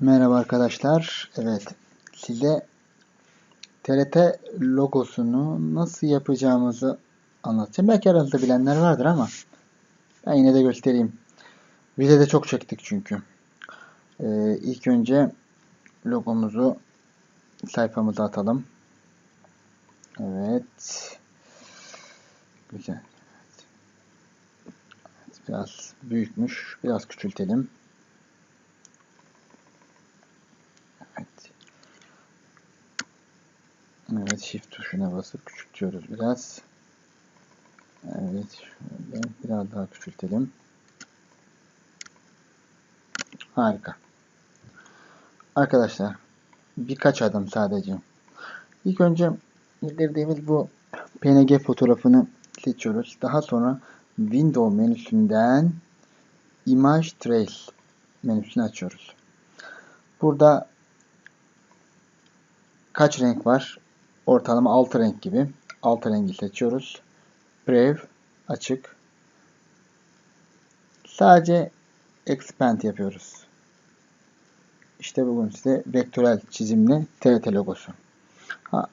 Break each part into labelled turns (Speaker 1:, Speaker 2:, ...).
Speaker 1: Merhaba arkadaşlar. Evet, size TRT logosunu nasıl yapacağımızı anlatacağım. Belki aranızda bilenler vardır ama ben yine de göstereyim. Bize de çok çektik çünkü. Ee, ilk önce logomuzu sayfamıza atalım. Evet. Güzel. Biraz büyükmüş. Biraz küçültelim. Evet, shift tuşuna basıp küçültüyoruz biraz. Evet, şöyle biraz daha küçültelim. Harika. Arkadaşlar, birkaç adım sadece. İlk önce indirdiğimiz bu PNG fotoğrafını seçiyoruz. Daha sonra Window menüsünden Image Trace menüsünü açıyoruz. Burada kaç renk var? Ortalama 6 renk gibi. 6 rengi seçiyoruz. Brave açık. Sadece expand yapıyoruz. İşte bugün size vektörel çizimli TRT logosu. Ha,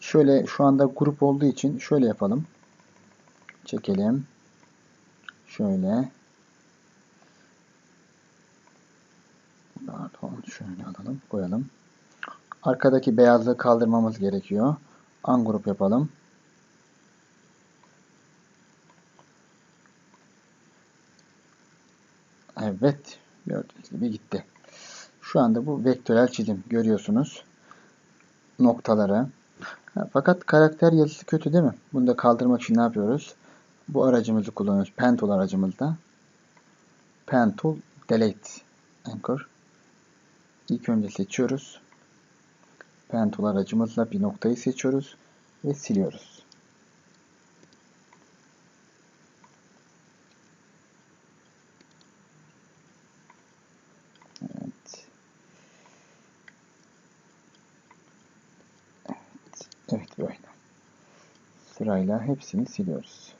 Speaker 1: şöyle şu anda grup olduğu için şöyle yapalım. Çekelim. Şöyle. Pardon, şöyle alalım, koyalım. Arkadaki beyazlığı kaldırmamız gerekiyor. Ungroup yapalım. Evet. Gördüğünüz gibi gitti. Şu anda bu vektörel çizim. Görüyorsunuz. Noktaları. Fakat karakter yazısı kötü değil mi? Bunu da kaldırmak için ne yapıyoruz? Bu aracımızı kullanıyoruz. Pen tool aracımızda. Pen tool delete anchor. İlk önce seçiyoruz. Pen tool aracımızla bir noktayı seçiyoruz ve siliyoruz. Evet. Evet, evet böyle. Sırayla hepsini siliyoruz.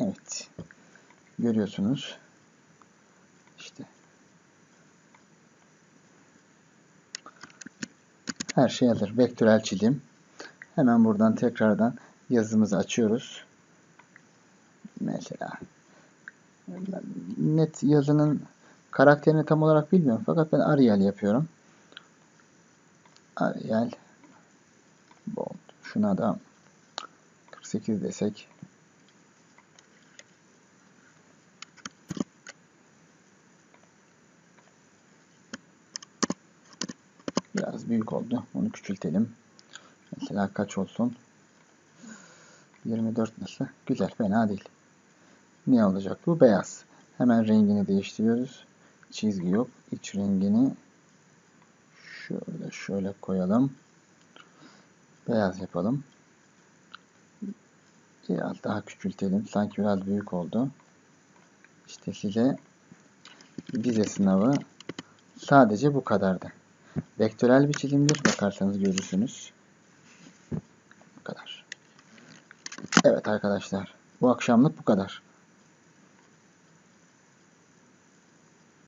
Speaker 1: Evet. Görüyorsunuz. İşte. Her şey hazır. Vektörel çizim. Hemen buradan tekrardan yazımızı açıyoruz. Mesela net yazının karakterini tam olarak bilmiyorum. Fakat ben Arial yapıyorum. Arial bold. Şuna da 48 desek Biraz büyük oldu. Onu küçültelim. Mesela kaç olsun? 24 nasıl? Güzel. Fena değil. Ne olacak bu? Beyaz. Hemen rengini değiştiriyoruz. Çizgi yok. İç rengini şöyle şöyle koyalım. Beyaz yapalım. Biraz daha küçültelim. Sanki biraz büyük oldu. İşte size vize sınavı sadece bu kadardı. Vektörel bir çizimdir. Bakarsanız görürsünüz. Bu kadar. Evet arkadaşlar. Bu akşamlık bu kadar.